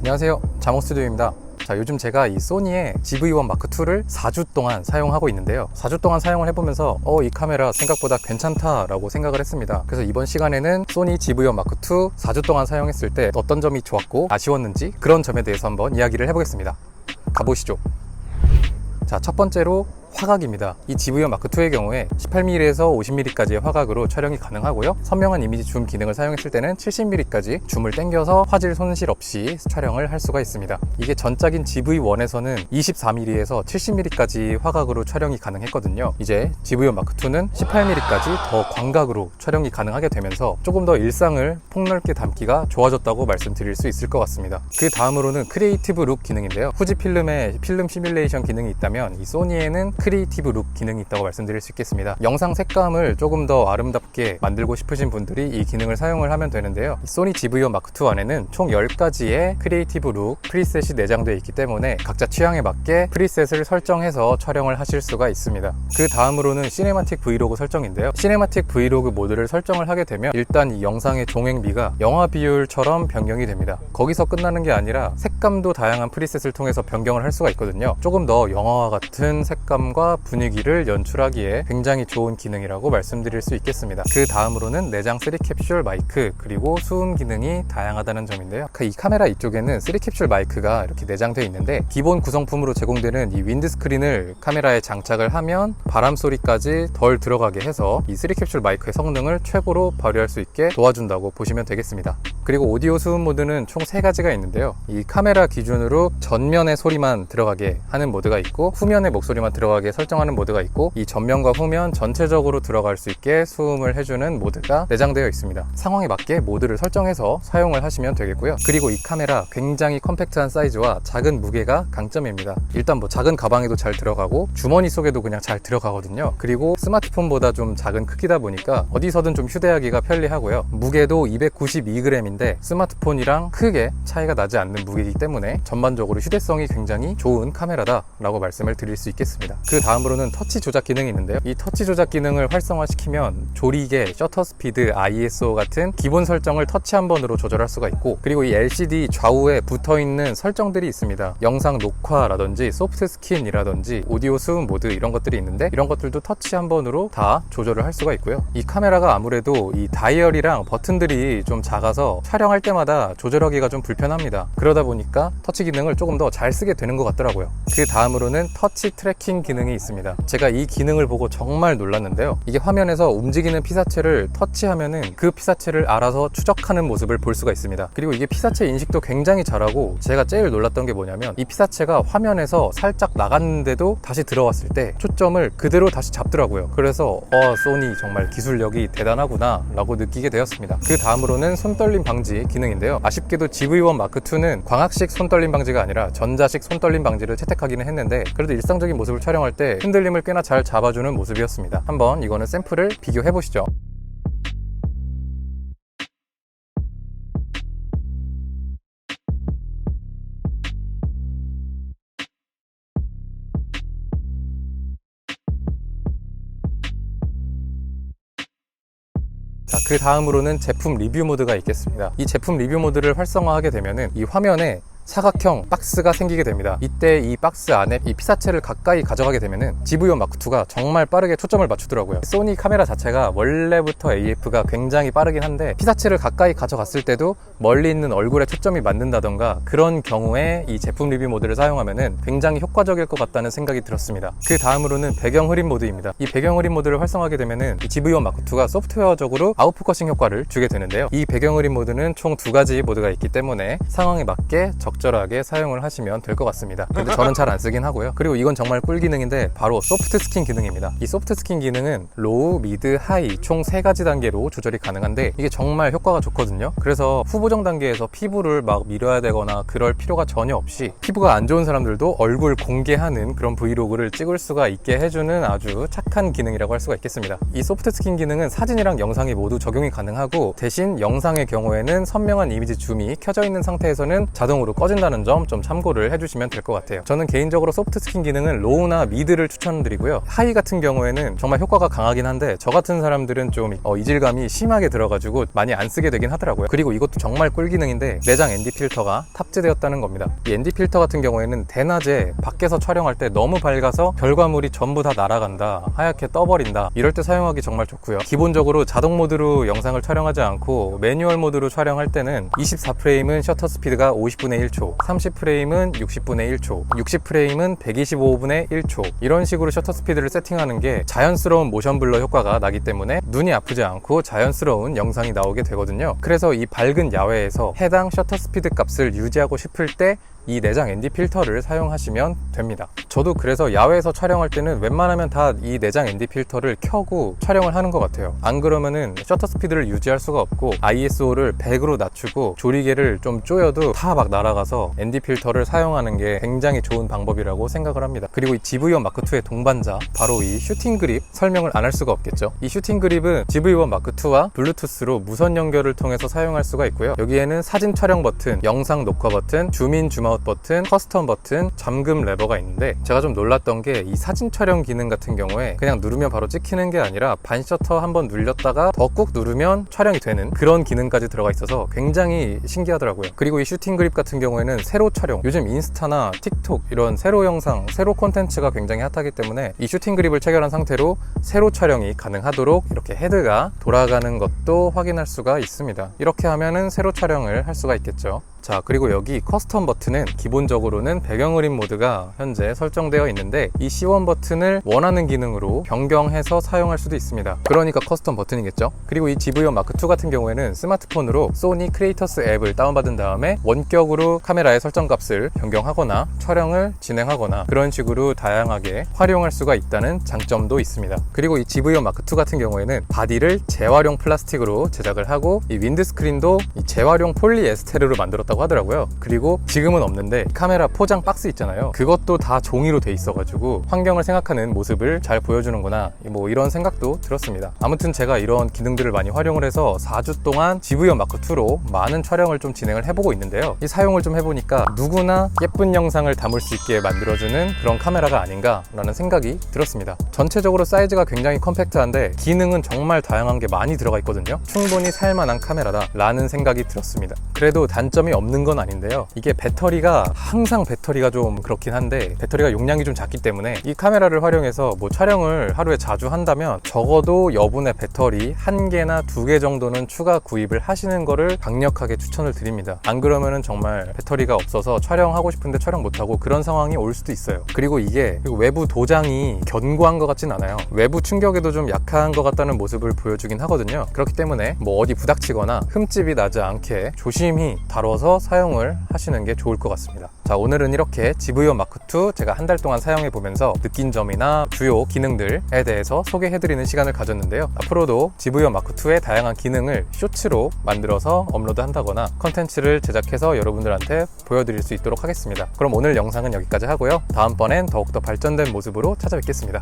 안녕하세요. 자몽스튜디오입니다. 자 요즘 제가 이 소니의 GV1 마크2를 4주 동안 사용하고 있는데요. 4주 동안 사용을 해보면서 어 이 카메라 생각보다 괜찮다 라고 생각을 했습니다. 그래서 이번 시간에는 소니 GV1 마크2 4주 동안 사용했을 때 어떤 점이 좋았고 아쉬웠는지 그런 점에 대해서 한번 이야기를 해보겠습니다. 가보시죠. 자, 첫 번째로 화각입니다. 이 GV1 마크2의 경우에 18mm에서 50mm까지의 화각으로 촬영이 가능하고요. 선명한 이미지 줌 기능을 사용했을 때는 70mm까지 줌을 당겨서 화질 손실 없이 촬영을 할 수가 있습니다. 이게 전작인 GV1에서는 24mm에서 70mm까지 화각으로 촬영이 가능했거든요. 이제 GV1 마크2는 18mm까지 더 광각으로 촬영이 가능하게 되면서 조금 더 일상을 폭넓게 담기가 좋아졌다고 말씀드릴 수 있을 것 같습니다. 그 다음으로는 크리에이티브 룩 기능인데요. 후지 필름에 필름 시뮬레이션 기능이 있다면 이 소니에는 크리에이티브 룩 기능이 있다고 말씀드릴 수 있겠습니다. 영상 색감을 조금 더 아름답게 만들고 싶으신 분들이 이 기능을 사용을 하면 되는데요. 이 소니 GV1 마크2 안에는 총 10가지의 크리에이티브 룩 프리셋이 내장되어 있기 때문에 각자 취향에 맞게 프리셋을 설정해서 촬영을 하실 수가 있습니다. 그 다음으로는 시네마틱 브이로그 설정인데요. 시네마틱 브이로그 모드를 설정을 하게 되면 일단 이 영상의 종횡비가 영화 비율처럼 변경이 됩니다. 거기서 끝나는 게 아니라 색감도 다양한 프리셋을 통해서 변경을 할 수가 있거든요. 조금 더 영화와 같은 색감 과 분위기를 연출하기에 굉장히 좋은 기능이라고 말씀드릴 수 있겠습니다. 그 다음으로는 내장 3 캡슐 마이크 그리고 수음 기능이 다양하다는 점인데요. 그이 카메라 이쪽에는 3 캡슐 마이크가 이렇게 내장되어 있는데 기본 구성품으로 제공되는 이 윈드 스크린을 카메라에 장착을 하면 바람 소리까지 덜 들어가게 해서 이 3 캡슐 마이크의 성능을 최고로 발휘할 수 있게 도와준다고 보시면 되겠습니다. 그리고 오디오 수음 모드는 총세 가지가 있는데요. 이 카메라 기준으로 전면의 소리만 들어가게 하는 모드가 있고 후면의 목소리만 들어가게 설정하는 모드가 있고 이 전면과 후면 전체적으로 들어갈 수 있게 수음을 해주는 모드가 내장되어 있습니다. 상황에 맞게 모드를 설정해서 사용을 하시면 되겠고요. 그리고 이 카메라 굉장히 컴팩트한 사이즈와 작은 무게가 강점입니다. 일단 뭐 작은 가방에도 잘 들어가고 주머니 속에도 그냥 잘 들어가거든요. 그리고 스마트폰보다 좀 작은 크기다 보니까 어디서든 좀 휴대하기가 편리하고요. 무게도 292g인데 스마트폰이랑 크게 차이가 나지 않는 무게이기 때문에 전반적으로 휴대성이 굉장히 좋은 카메라다 라고 말씀을 드릴 수 있겠습니다. 그 다음으로는 터치 조작 기능이 있는데요. 이 터치 조작 기능을 활성화시키면 조리개, 셔터 스피드, ISO 같은 기본 설정을 터치 한 번으로 조절할 수가 있고 그리고 이 LCD 좌우에 붙어 있는 설정들이 있습니다. 영상 녹화라든지 소프트 스킨이라든지 오디오 수음 모드 이런 것들이 있는데 이런 것들도 터치 한 번으로 다 조절을 할 수가 있고요. 이 카메라가 아무래도 이 다이얼이랑 버튼들이 좀 작아서 촬영할 때마다 조절하기가 좀 불편합니다. 그러다 보니까 터치 기능을 조금 더 잘 쓰게 되는 것 같더라고요. 그 다음으로는 터치 트래킹 기능 이 있습니다. 제가 이 기능을 보고 정말 놀랐는데요. 이게 화면에서 움직이는 피사체를 터치하면은 그 피사체를 알아서 추적하는 모습을 볼 수가 있습니다. 그리고 이게 피사체 인식도 굉장히 잘하고 제가 제일 놀랐던 게 뭐냐면 이 피사체가 화면에서 살짝 나갔는데도 다시 들어왔을 때 초점을 그대로 다시 잡더라고요. 그래서 어 소니 정말 기술력이 대단하구나 라고 느끼게 되었습니다. 그 다음으로는 손떨림 방지 기능인데요. 아쉽게도 GV1 마크2는 광학식 손떨림 방지가 아니라 전자식 손떨림 방지를 채택하기는 했는데 그래도 일상적인 모습을 촬영할 때 흔들림을 꽤나 잘 잡아주는 모습이었습니다. 한번 이거는 샘플을 비교해 보시죠. 자, 그 다음으로는 제품 리뷰 모드가 있겠습니다. 이 제품 리뷰 모드를 활성화하게 되면은 이 화면에 사각형 박스가 생기게 됩니다. 이때 이 박스 안에 이 피사체를 가까이 가져가게 되면은 GV1 마크2가 정말 빠르게 초점을 맞추더라고요. 소니 카메라 자체가 원래부터 AF가 굉장히 빠르긴 한데 피사체를 가까이 가져갔을 때도 멀리 있는 얼굴에 초점이 맞는다던가 그런 경우에 이 제품 리뷰 모드를 사용하면은 굉장히 효과적일 것 같다는 생각이 들었습니다. 그 다음으로는 배경 흐림 모드입니다. 이 배경 흐림 모드를 활성화하게 되면은 이 GV1 마크2가 소프트웨어적으로 아웃포커싱 효과를 주게 되는데요. 이 배경 흐림 모드는 총 두 가지 모드가 있기 때문에 상황에 맞게 적절하게 사용을 하시면 될 것 같습니다. 근데 저는 잘 안 쓰긴 하고요. 그리고 이건 정말 꿀 기능인데 바로 소프트 스킨 기능입니다. 이 소프트 스킨 기능은 로우, 미드, 하이 총세 가지 단계로 조절이 가능한데 이게 정말 효과가 좋거든요. 그래서 후보정 단계에서 피부를 막 밀어야 되거나 그럴 필요가 전혀 없이 피부가 안 좋은 사람들도 얼굴 공개하는 그런 브이로그를 찍을 수가 있게 해주는 아주 착한 기능이라고 할 수가 있겠습니다. 이 소프트 스킨 기능은 사진이랑 영상이 모두 적용이 가능하고 대신 영상의 경우에는 선명한 이미지 줌이 켜져 있는 상태에서는 자동으로 꺼 꺼진다는 점 좀 참고를 해주시면 될 것 같아요. 저는 개인적으로 소프트 스킨 기능은 로우나 미드를 추천드리고요. 하이 같은 경우에는 정말 효과가 강하긴 한데 저 같은 사람들은 좀 어, 이질감이 심하게 들어가지고 많이 안 쓰게 되긴 하더라고요. 그리고 이것도 정말 꿀 기능인데 내장 ND 필터가 탑재되었다는 겁니다. 이 ND 필터 같은 경우에는 대낮에 밖에서 촬영할 때 너무 밝아서 결과물이 전부 다 날아간다, 하얗게 떠버린다 이럴 때 사용하기 정말 좋고요. 기본적으로 자동 모드로 영상을 촬영하지 않고 매뉴얼 모드로 촬영할 때는 24프레임은 셔터 스피드가 50분의 1 초, 30프레임은 60분의 1초, 60프레임은 125분의 1초 이런 식으로 셔터 스피드를 세팅하는 게 자연스러운 모션 블러 효과가 나기 때문에 눈이 아프지 않고 자연스러운 영상이 나오게 되거든요. 그래서 이 밝은 야외에서 해당 셔터 스피드 값을 유지하고 싶을 때 이 내장 ND 필터를 사용하시면 됩니다. 저도 그래서 야외에서 촬영할 때는 웬만하면 다 이 내장 ND 필터를 켜고 촬영을 하는 것 같아요. 안 그러면은 셔터 스피드를 유지할 수가 없고 ISO를 100으로 낮추고 조리개를 좀 조여도 다 막 날아가서 ND 필터를 사용하는 게 굉장히 좋은 방법이라고 생각을 합니다. 그리고 이 GV1 마크2의 동반자 바로 이 슈팅 그립 설명을 안 할 수가 없겠죠. 이 슈팅 그립은 GV1 마크2와 블루투스로 무선 연결을 통해서 사용할 수가 있고요. 여기에는 사진 촬영 버튼, 영상 녹화 버튼, 줌인 줌아웃 버튼, 커스텀 버튼, 잠금 레버가 있는데 제가 좀 놀랐던 게 이 사진 촬영 기능 같은 경우에 그냥 누르면 바로 찍히는 게 아니라 반 셔터 한번 눌렸다가 더 꾹 누르면 촬영이 되는 그런 기능까지 들어가 있어서 굉장히 신기하더라고요. 그리고 이 슈팅 그립 같은 경우에는 세로 촬영, 요즘 인스타나 틱톡 이런 세로 영상, 세로 콘텐츠가 굉장히 핫하기 때문에 이 슈팅 그립을 체결한 상태로 세로 촬영이 가능하도록 이렇게 헤드가 돌아가는 것도 확인할 수가 있습니다. 이렇게 하면은 세로 촬영을 할 수가 있겠죠. 자 그리고 여기 커스텀 버튼은 기본적으로는 배경 그림 모드가 현재 설정되어 있는데 이 C1 버튼을 원하는 기능으로 변경해서 사용할 수도 있습니다. 그러니까 커스텀 버튼이겠죠? 그리고 이 GV1 마크2 같은 경우에는 스마트폰으로 소니 크리에이터스 앱을 다운받은 다음에 원격으로 카메라의 설정 값을 변경하거나 촬영을 진행하거나 그런 식으로 다양하게 활용할 수가 있다는 장점도 있습니다. 그리고 이 GV1 마크2 같은 경우에는 바디를 재활용 플라스틱으로 제작을 하고 이 윈드스크린도 이 재활용 폴리에스테르로 만들었다고 하더라고요. 그리고 지금은 없는 데 카메라 포장 박스 있잖아요. 그것도 다 종이로 돼 있어가지고 환경을 생각하는 모습을 잘 보여주는구나. 뭐 이런 생각도 들었습니다. 아무튼 제가 이런 기능들을 많이 활용을 해서 4주 동안 GV1 마크2로 많은 촬영을 좀 진행을 해보고 있는데요. 이 사용을 좀 해보니까 누구나 예쁜 영상을 담을 수 있게 만들어주는 그런 카메라가 아닌가 라는 생각이 들었습니다. 전체적으로 사이즈가 굉장히 컴팩트한데 기능은 정말 다양한 게 많이 들어가 있거든요. 충분히 살만한 카메라다 라는 생각이 들었습니다. 그래도 단점이 없는 건 아닌데요. 이게 배터리 가 항상 배터리가 좀 그렇긴 한데 배터리가 용량이 좀 작기 때문에 이 카메라를 활용해서 뭐 촬영을 하루에 자주 한다면 적어도 여분의 배터리 한 개나 두 개 정도는 추가 구입을 하시는 거를 강력하게 추천을 드립니다. 안 그러면은 정말 배터리가 없어서 촬영하고 싶은데 촬영 못하고 그런 상황이 올 수도 있어요. 그리고 이게 외부 도장이 견고한 것 같진 않아요. 외부 충격에도 좀 약한 것 같다는 모습을 보여주긴 하거든요. 그렇기 때문에 뭐 어디 부닥치거나 흠집이 나지 않게 조심히 다뤄서 사용을 하시는 게 좋을 것 같 습니다. 자, 오늘은 이렇게 GV1 마크2 제가 한 달 동안 사용해 보면서 느낀 점이나 주요 기능들에 대해서 소개해 드리는 시간을 가졌는데요. 앞으로도 GV1 마크2의 다양한 기능을 쇼츠로 만들어서 업로드 한다거나 컨텐츠를 제작해서 여러분들한테 보여드릴 수 있도록 하겠습니다. 그럼 오늘 영상은 여기까지 하고요. 다음번엔 더욱더 발전된 모습으로 찾아뵙겠습니다.